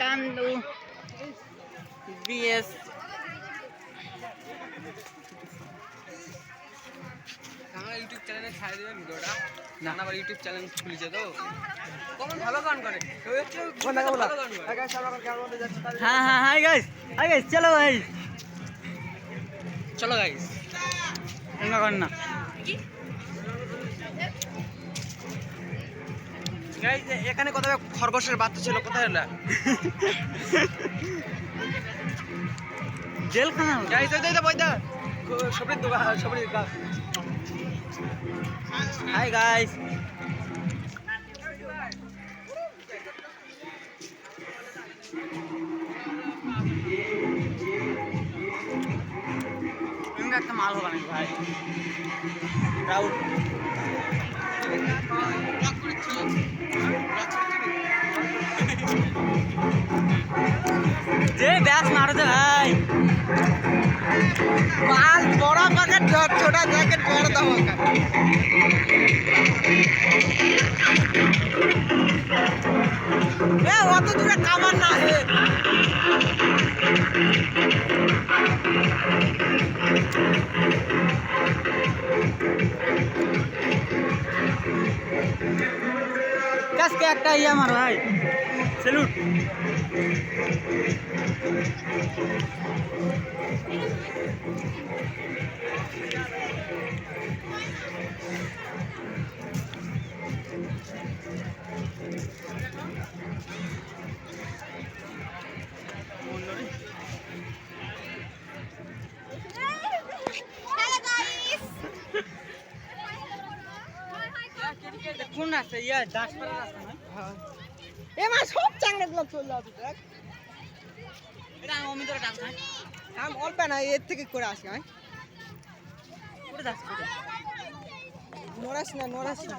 কান বিএস আমার ইউটিউব চ্যানেলে ছাড়ে দেবেন ভিডিওটা? না। আবার ইউটিউব চ্যানেল খুলেছে তো। কমন ভালো গান করে? কেউ হচ্ছে ভালো গান করে। হ্যাঁ হ্যাঁ হাই গাইস হাই গাইস চলো ভাই চলো গাইস এঙ্গা কর না গাইস এখানে কোথায় খরগোশের বাচ্চা ছিল, কোথায় হলো জেলখানা? গাইস ওই বইটা সবরির দোকান সবরির গাছ হাই গাইস একটা মাল হবে ভাই? রাউট মাল বড় প্যাকেট ছোটা প্যাকেট বড় দাম অত দূরে কামান না হে। কাজকে একটা ইয়ে মারো ভাই। সেলুট কোন রাস্তা ইয়া এ মা, সব চাংড়া গুলো চলে আসবে দেখ। এটা আমি অমিতর ডাক নাই আমি অল্প না এর থেকে করে আসি আমি কোথায় যাচ্ছি। নড়াস না নড়াস না।